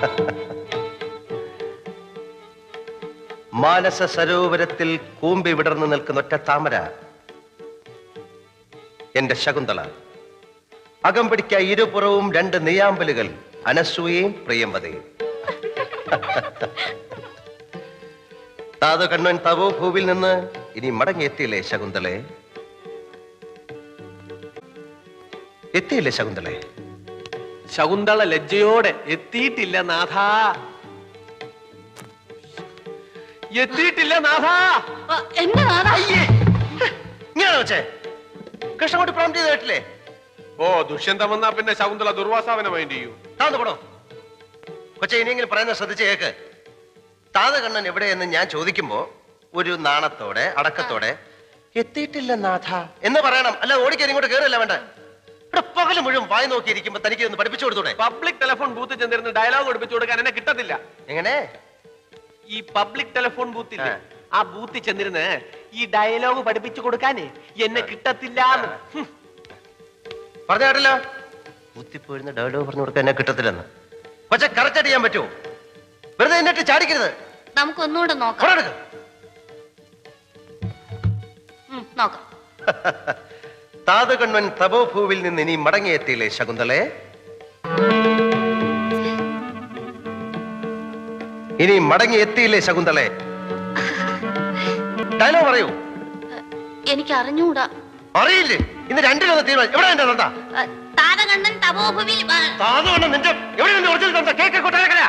മാനസ സരോവരത്തിൽ കൂമ്പി വിടർന്നു നിൽക്കുന്ന ഒറ്റ താമര എന്റെ ശകുന്തള. അകം പിടിക്ക ഇരുപുറവും രണ്ട് നെയ്യാമ്പലുകൾ അനസൂയയും പ്രിയംവതയും. താതു കണ്ണൻ തവോ ഭൂവിൽ നിന്ന് ഇനി മടങ്ങിയെത്തിയില്ലേ ശകുന്തളെ? എത്തിയില്ലേ ശകുന്തളെ? ശകുന്തള ലജ്ജയോടെ എത്തിയിട്ടില്ല നാഥ. എത്തിയിട്ടില്ല നാഥ. എന്റെ നാഥാ? ഇങ്ങനെ വെച്ചേ. കൃഷ്ണൻകുട്ടി പ്രോം ചെയ്ത് കേട്ടില്ലേ? ഓ ദുഷ്യന്തം വന്നാ പിന്നെ ശകുന്തള ദുർവാസാവനെ മൈൻഡ് ചെയ്യൂ. താന്ന് പോടോ കൊച്ചെ ഇനിയെങ്കിലും പറയുന്നത് ശ്രദ്ധിച്ച് കേക്ക്. താതകണ്ണൻ എവിടെയെന്ന് ഞാൻ ചോദിക്കുമ്പോ ഒരു നാണത്തോടെ അടക്കത്തോടെ എത്തിയിട്ടില്ല നാഥ. എന്ന് പറയണം. അല്ല ഓടിക്കാൻ ഇങ്ങോട്ട് കേറില്ല വേണ്ട. ഇവിടെ പകൽ മുഴുവൻ വായി നോക്കിയിരിക്കുമ്പോ തനിക്ക് ഒന്ന് പഠിപ്പിച്ചു കൊടുത്തൂടെ? പബ്ലിക് ടെലിഫോൺ ബൂത്ത് ചെന്നിരുന്ന് ഡയലോഗ് പഠിപ്പിച്ചു കൊടുക്കാൻ എന്നെ കിട്ടത്തില്ല. എങ്ങനെ? ഈ പബ്ലിക് ടെലിഫോൺ ബൂത്തിൽ ആ. ബൂത്തിൽ ചെന്നിരുന്ന് ഈ ഡയലോഗ് പഠിപ്പിച്ചു കൊടുക്കാനേ എന്നെ കിട്ടത്തില്ല പറഞ്ഞ കേട്ടല്ലോ? കുത്തിപ്പോയിരുന്ന ഡയലോഗ് പറഞ്ഞു കൊടുക്കാൻ എന്നെ കിട്ടത്തില്ലെന്ന്. പക്ഷെ കറക്റ്റ് ചെയ്യാൻ പറ്റുമോ? വെറുതെ എന്നിട്ട് ചാടിക്കരുത്. നമുക്ക് ഒന്നുകൂടെ നോക്കാം. നോക്കാം. താതകണ്വൻ തപോഭൂവിൽ നിന്ന് ഇനി മടങ്ങിയെത്തിയില്ലേ ശകുന്തളെ? ഇനി മടങ്ങിയെത്തിയില്ലേ ശകുന്തളെ? ഡയലോഗ് പറയൂ. എനിക്ക് അറിഞ്ഞൂടാ അറിയില്ലേ? ഇന്ന് രണ്ടിലൊന്ന് തീരുമാനം എവിടെ എന്റെ തന്ത താതകണ്ണൻ തപോഭൂവിൽ താതകണ്ണൻ നിന്റെ എവിടെ നിന്റെ ഒറിജിനൽ തന്ത കേക്ക് കൊട്ടാരക്കര.